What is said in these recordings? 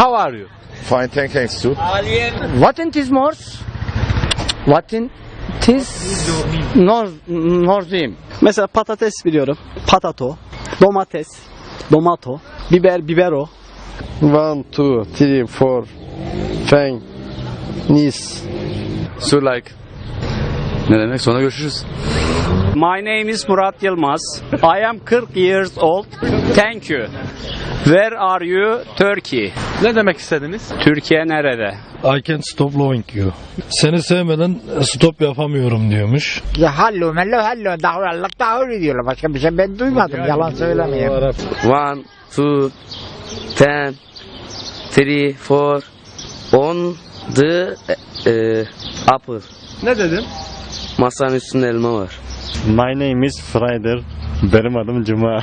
How are you? Fine, thank thanks too. What in is Morse? What in is Nor Norzim? Mesela patates biliyorum. Patato. Domates. Domato. Biber, bibero. One, two, three, four, five, nice. So like. Ne demek? Sonra görüşürüz. My name is Murat Yılmaz. I am 40 years old. Thank you. Where are you? Turkey. Ne demek istediniz? Türkiye nerede? I can't stop loving you. Seni sevmeden stop yapamıyorum diyormuş. Ya hallo mello hallo dağırlık dağır diyorlar. Başka bir şey ben duymadım. Yalan söylemeyeyim. One, two, ten, three, four, on the eh, apple. Ne dedin? Masanın üstünde elma var. My name is Friday. Benim adım Cuma.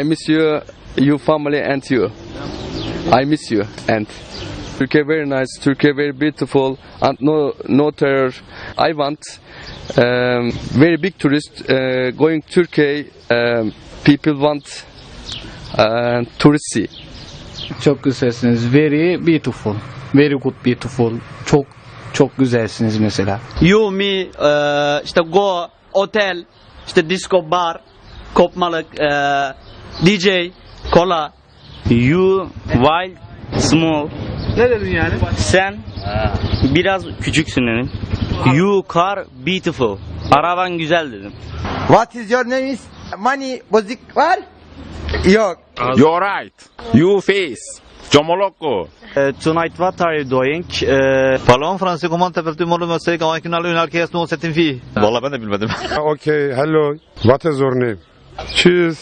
I miss you, you family and you. I miss you and Turkey very nice, Turkey very beautiful and no no terror. I want um, very big tourist uh, going Turkey. Um, people want uh, tourist see. Çok güzelsiniz. Very beautiful. Very good beautiful. Çok çok güzelsiniz mesela. You, me, eee, işte go, otel, işte disco bar, kopmalık, eee, DJ, kola. You, wild, small. Ne dedin yani? Sen biraz küçüksün dedim. You car beautiful. Araban güzel dedim. What is your name is? Money bozuk var? Yok. You're right. You face. Chomoloko. tonight what are you doing? Parlons français, comment t'appelles-tu mon c'est quand on a une orchestre, fille. Vallahi ben de bilmedim. Okay, hello. What is your name? Cheese.